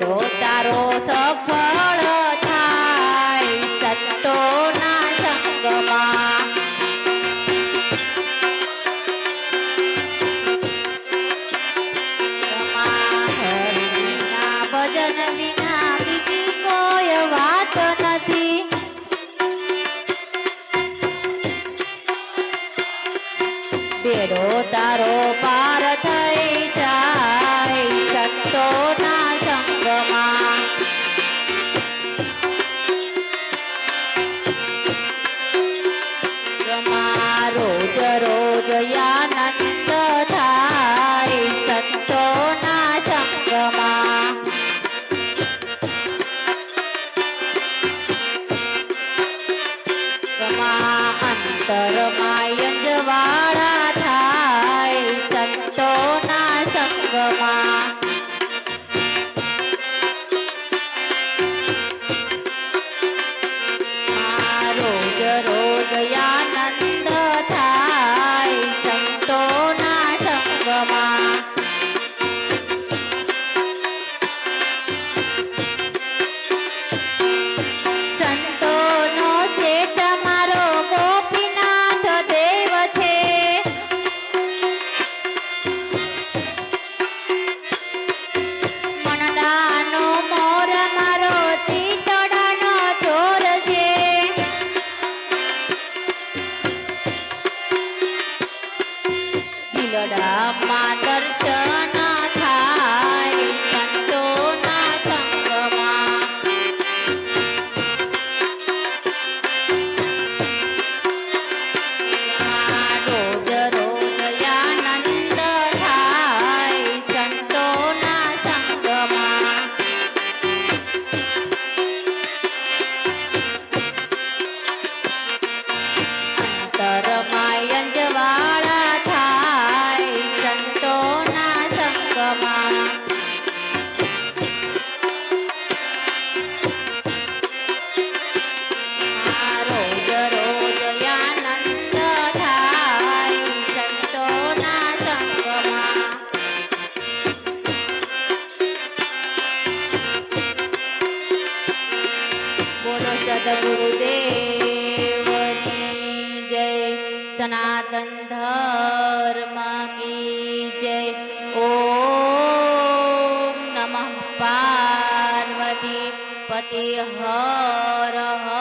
ફેરો તારો સફળ થાય સત્તોના સંગમાં. ભજન વિના બીજી વાત નથી. બેડો તારો પાર થાય Amanda. ગુરુદેવની જય સનાતન ધર્મ કી જય ઓમ નમઃ પાર્વતી પતિ હર હર